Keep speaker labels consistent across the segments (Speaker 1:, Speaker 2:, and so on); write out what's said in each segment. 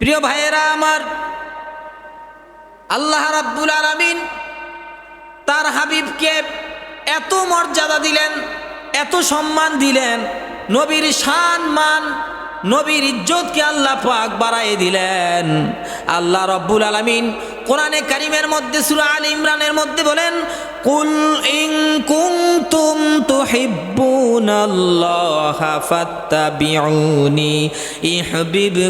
Speaker 1: প্রিয় ভাইয়েরা আমার, আল্লাহ রাব্বুল আলামিন তার হাবিবকে এত মর্যাদা দিলেন, এত সম্মান দিলেন, নবীর শান মান, নবীর ইজ্জতকে আল্লাহ পাক বাড়াই দিলেন। আল্লাহ রব্বুল আলামিন কোরআনে কারিমের মধ্যে সূরা আল ইমরানের মধ্যে বলেন কুল ইন কুনতুম তুহিব্বুনাল্লাহ ফাত্তাবিউনি ইহবিবকুমুল্লাহ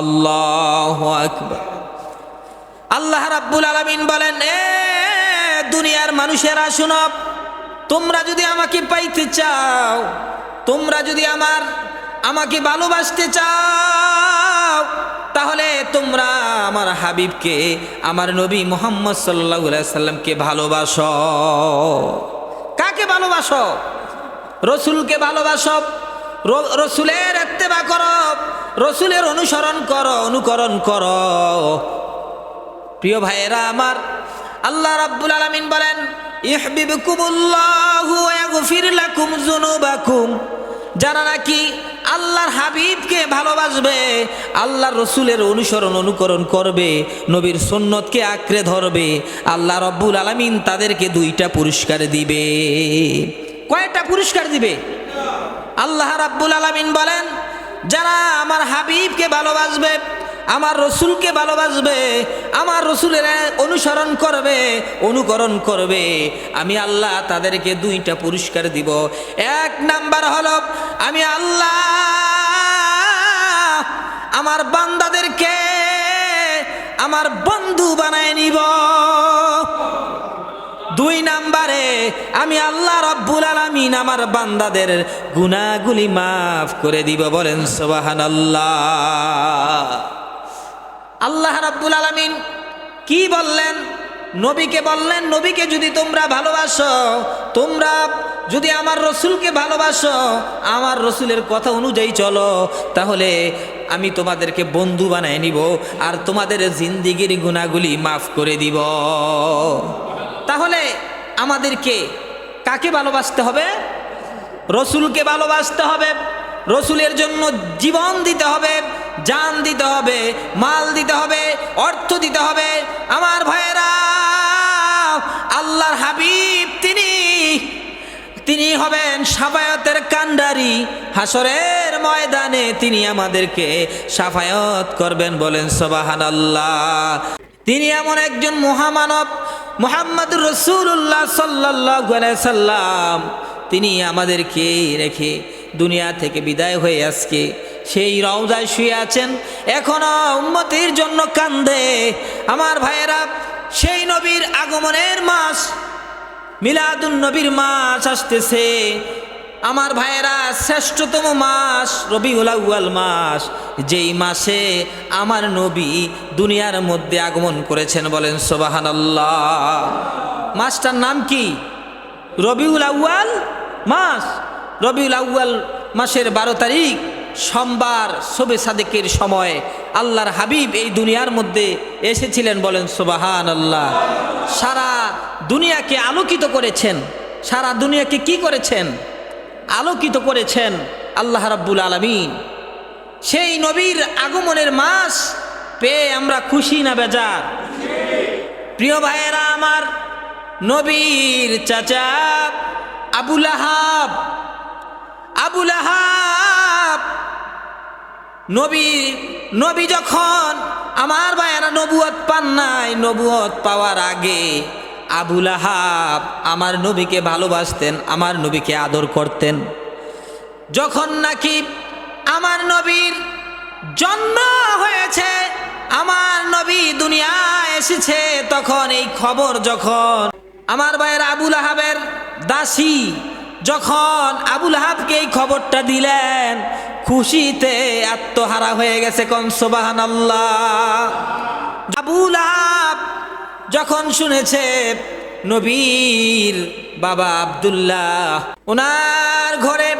Speaker 1: আল্লাহু আকবার আল্লাহ রাব্বুল আলামিন বলেন, এ দুনিয়ার মানুষেরা, শুনো, তোমরা যদি আমাকে পাইতে চাও, তোমরা যদি আমার, আমাকে ভালোবাসতে চাও, তাহলে তোমরা আমার হাবিবকে, আমার নবী মোহাম্মদ সাল্লাহ সাল্লামকে ভালোবাসো। কাকে ভালোবাস? রসুলকে ভালোবাস। রসুলের এত্তেবা কর। রসুলের অনুসরণ কর, অনুকরণ করো। প্রিয় ভাইয়েরা আমার, আল্লাহ রাব্বুল আলামিন বলেন, ইহবিবকুমুল্লাহু ওয়া ইয়াগফির লাকুম যারা নাকি আল্লাহর হাবিবকে ভালোবাসবে, আল্লাহর রসুলের অনুসরণ অনুকরণ করবে, নবীর সন্ন্যতকে আঁকড়ে ধরবে, আল্লাহ রব্বুল আলমিন তাদেরকে দুইটা পুরস্কার দিবে। কয়টা পুরস্কার দিবে? আল্লাহ রাব্বুল আলমিন বলেন, যারা আমার হাবিবকে ভালোবাসবে আমার রসুলকে ভালোবাসবে, আমার রসুলের অনুসরণ করবে, অনুকরণ করবে। আমি আল্লাহ তাদেরকে দুইটা পুরস্কার দিব। এক নাম্বার হল, আমি আল্লাহ আমার বান্দাদেরকে আমার বন্ধু বানায় নিব। দুই নাম্বারে, আমি আল্লাহ রব্বুল আলামিন আমার বান্দাদের গুনাহগুলি মাফ করে দিব। বলেন সোবাহান আল্লাহ আল্লাহ রাব্বুল আলামিন কি বললেন? নবীকে বললেন, নবীকে যদি তোমরা ভালোবাসো, তোমরা যদি আমার রসুলকে ভালোবাসো, আমার রসুলের কথা অনুযায়ী চলো, তাহলে আমি তোমাদেরকে বন্ধু বানায় নিব আর তোমাদের জিন্দিগির গুণাগুলি মাফ করে দিব। তাহলে আমাদেরকে কাকে ভালোবাসতে হবে? রসুলকে ভালোবাসতে হবে, রসুলের জন্য জীবন দিতে হবে জান দিতে হবে, মাল দিতে হবে, অর্থ দিতে হবে। আমার ভাইয়েরা, আল্লাহর হাবিব তিনি। তিনি হবেন সাফায়তের কান্ডারি হাসরের ময়দানে তিনি আমাদেরকে সাফায়ত করবেন বলেন সবাহান আল্লাহ তিনি এমন একজন মহামানব মোহাম্মদ রসুল্লাহ সাল্লাহ সাল্লাম। তিনি আমাদেরকে রেখে দুনিয়া থেকে বিদায় হয়ে আজকে সেই রওজায় শুয়ে আছেন। এখনও উন্মতির জন্য কান্দে। আমার ভাইয়েরা, সেই নবীর আগমনের মাস, মিলাদুন নবীর মাস আসতেছে। আমার ভাইয়েরা, শ্রেষ্ঠতম মাস রবিউল আউয়াল মাস। যেই মাসে আমার নবী দুনিয়ার মধ্যে আগমন করেছেন বলেন সোবাহান মাসটার নাম কি? রবিউল আউয়াল মাস। রবিউল আউয়াল মাসের বারো তারিখ। সোমবার শোবে সাদেকের সময় আল্লাহর হাবিব এই দুনিয়ার মধ্যে এসেছিলেন বলেন সোবাহান আল্লাহ সারা দুনিয়াকে আলোকিত করেছেন। সারা দুনিয়াকে কি করেছেন? আলোকিত করেছেন আল্লাহ রাব্বুল আলমিন। সেই নবীর আগমনের মাস পেয়ে আমরা খুশি না বেজার? প্রিয় ভাইয়েরা আমার, নবীর চাচা আবুল আহাব আবুল আহাব নবী নবী যখন আমার ভাইয়েরা নবুয়ত পান নাই নবুয়ত পাওয়ার আগে আবুল আহাব আমার নবীকে ভালোবাসতেন, আমার নবীকে আদর করতেন। যখন নাকি আমার নবীর জন্ম হয়েছে, আমার নবী দুনিয়া এসেছে, তখন এই খবর যখন আমার ভাইয়ের আবুল আহাবের দাসী যখন আবুল আহাবকে এই খবরটা দিলেন খুশিতে আত্মহারা হয়ে গেছে কনসবাহান আল্লাহ যখন শুনেছে নবীর বাবা আব্দুল্লাহ, ওনার ঘরে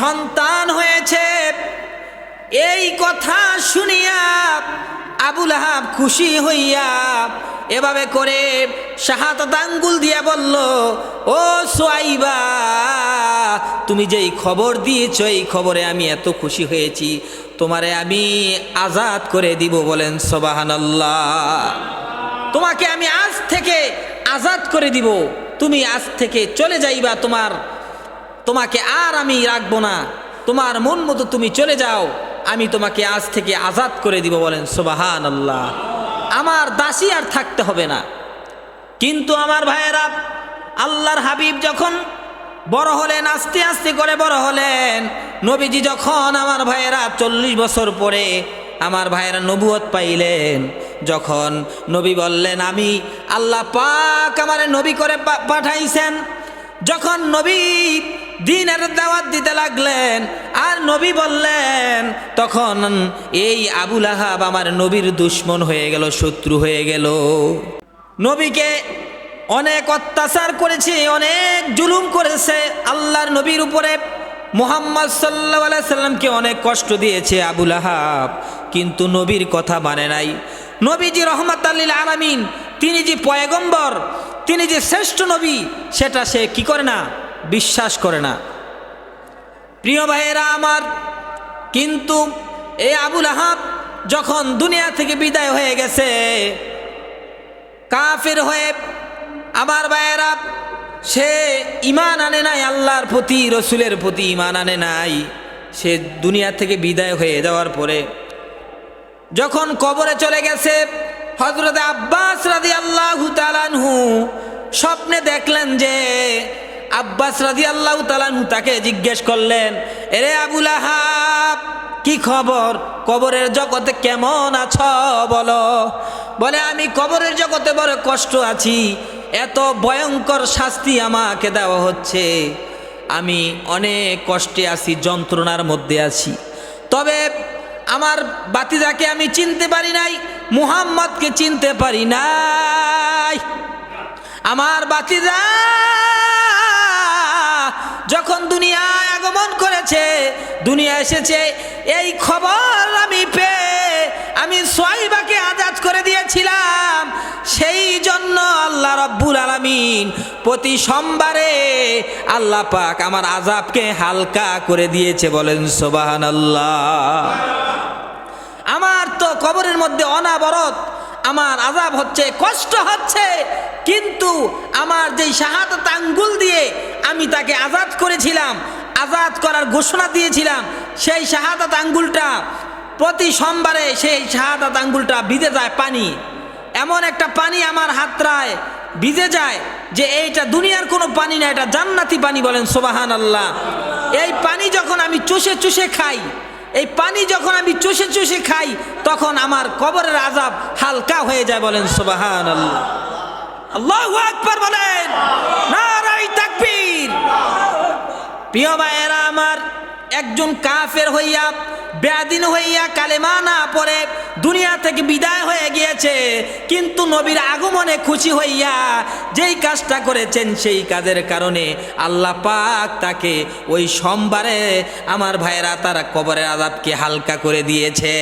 Speaker 1: সন্তান হয়েছে, এই কথা শুনিয়া আবুল আহাব খুশি হইয়া এভাবে করে শাহাদত আঙ্গুল দিয়া বলল, ও সোয়াইবা তুমি যেই খবর দিয়েছ, এই খবরে আমি এত খুশি হয়েছি। তোমারে আমি আজাদ করে দিব বলেন সোবাহান তোমাকে আমি আজ থেকে আজাদ করে দিব। তুমি আজ থেকে চলে যাইবা তোমার, তোমাকে আর আমি রাখব না। তোমার মন মতো তুমি চলে যাও, আমি তোমাকে আজ থেকে আজাদ করে দিব বলেন সোবাহান আল্লাহ আমার দাসী আর থাকতে হবে না। কিন্তু আমার ভাইয়েরা, আল্লাহর হাবিব যখন বড় হলেন, আস্তে আস্তে করে বড় হলেন। নবীজি যখন আমার ভাইয়েরা চল্লিশ বছর পরে আমার ভাইয়েরা নবুয়ত পাইলেন, যখন নবী বললেন, আমি আল্লাহ পাক আমারে নবী করে পাঠাইছেন। যখন নবী দিনের দাওয়াত দিতে লাগলেন আর নবী বললেন, তখন এই আবুল আহাব আমার নবীর দুশ্মন হয়ে গেল, শত্রু হয়ে গেল। নবীকে অনেক অত্যাচার করেছে, অনেক জুলুম করেছে। আল্লাহর নবীর উপরে মোহাম্মদ সাল্লাহ সাল্লামকে অনেক কষ্ট দিয়েছে আবুল আহাব। কিন্তু নবীর কথা মানে নাই। নবীজি রহমত আল্লিল আলামিন, তিনি যে পয়গম্বর, তিনি যে শ্রেষ্ঠ নবী, সেটা সে কি করে না? বিশ্বাস করে না। প্রিয় ভাইয়েরা আমার, কিন্তু এই আবুল আহাব যখন দুনিয়া থেকে বিদায় হয়ে গেছে, কাফের হয়ে আমার ভাইয়েরা, সে ইমান আনে নাই, আল্লাহর প্রতি, রসুলের প্রতি ইমান আনে নাই। সে দুনিয়া থেকে বিদায় হয়ে যাওয়ার পরে যখন কবরে চলে গেছে হজরত আব্বাস রাজি আল্লাহ তালানহু স্বপ্নে দেখলেন যে আব্বাস রাজি আল্লাহ তালানহু তাকে জিজ্ঞেস করলেন, এরে আবুল আহাব কি খবর? কবরের জগতে কেমন আছ বলো? বলে, আমি কবরের জগতে বড় কষ্ট আছি। এত ভয়ঙ্কর শাস্তি আমাকে দেওয়া হচ্ছে। আমি অনেক কষ্টে আছি, যন্ত্রণার মধ্যে আছি। তবে আমার বাতিজাকে আমি চিনতে পারি নাই, মুহাম্মদকে চিনতে পারি নাই। আমার বাতিজা যখন দুনিয়ায় আগমন করেছে দুনিয়া এসেছে, এই খবর আমি পেয়ে আমি সোয়াইবাকে আজাদ করে দিয়েছিলাম। সেই জন্য আল্লাহ রব্বুল আলামিন প্রতি সোমবারে আল্লাহ পাক আমার আজাবকে হালকা করে দিয়েছে বলেন সোবাহান আল্লাহ আমার তো কবরের মধ্যে অনাবরত, আমার আজাব হচ্ছে, কষ্ট হচ্ছে, কিন্তু আমার যেই শাহাদত আঙ্গুল দিয়ে আমি তাকে আজাদ করেছিলাম আজাদ করার ঘোষণা দিয়েছিলাম, সেই শাহাদাত আঙ্গুলটা প্রতি সোমবারে সেই শাহাদাত আঙ্গুলটা ভিজে যায় পানি। এমন একটা পানি আমার হাতরায় ভিজে যায় যে এইটা দুনিয়ার কোনো পানি না, এটা জান্নাতি পানি বলেন সোবাহান আল্লাহ এই পানি যখন আমি চুষে চুষে খাই, এই পানি যখন আমি চুষে চুষে খাই, তখন আমার কবরের আজাব হালকা হয়ে যায় বলেন সোবাহান আল্লাহ আল্লাহ আকবার বলেন নারাই তাকবীর। প্রিয় ভাইয়েরা আমার একজন কাফের হইয়া ব্যাদিন হইয়া কালেমা না পরে দুনিয়া থেকে বিদায় হয়ে গিয়েছে। কিন্তু নবীর আগমনে খুশি হইয়া যেই কাজটা করেছেন সেই কাজের কারণে আল্লাহ পাক তাকে ওই সোমবারে আমার ভাইয়েরা তারা কবরের আদাবকে হালকা করে দিয়েছে।